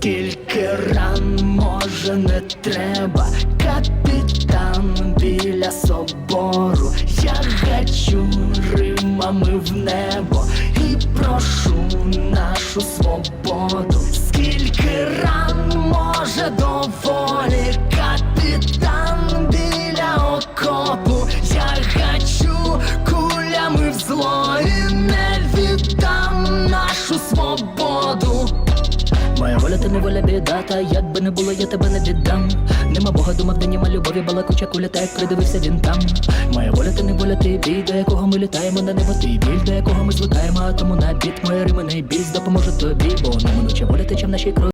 Скільки ран може не треба, капітан біля собору, я гачу римами в небо і прошу нашу свободу. Скільки ран може доволі, капітан біля окопу, я гачу кулями в зло і не віддам нашу свободу. Моя воля ти не воля біда, та як би не було, я тебе не віддам. Нема Бога, думав, де нема любові, балакуча куля, та як придивився він там. Моя воля ти не воля, ти бій, до якого ми літаємо на небо, ти біль, до якого ми звикаємо, а тому на біт, моя рима не біль, допоможе тобі, бо неминуче воля тече в нашій крові.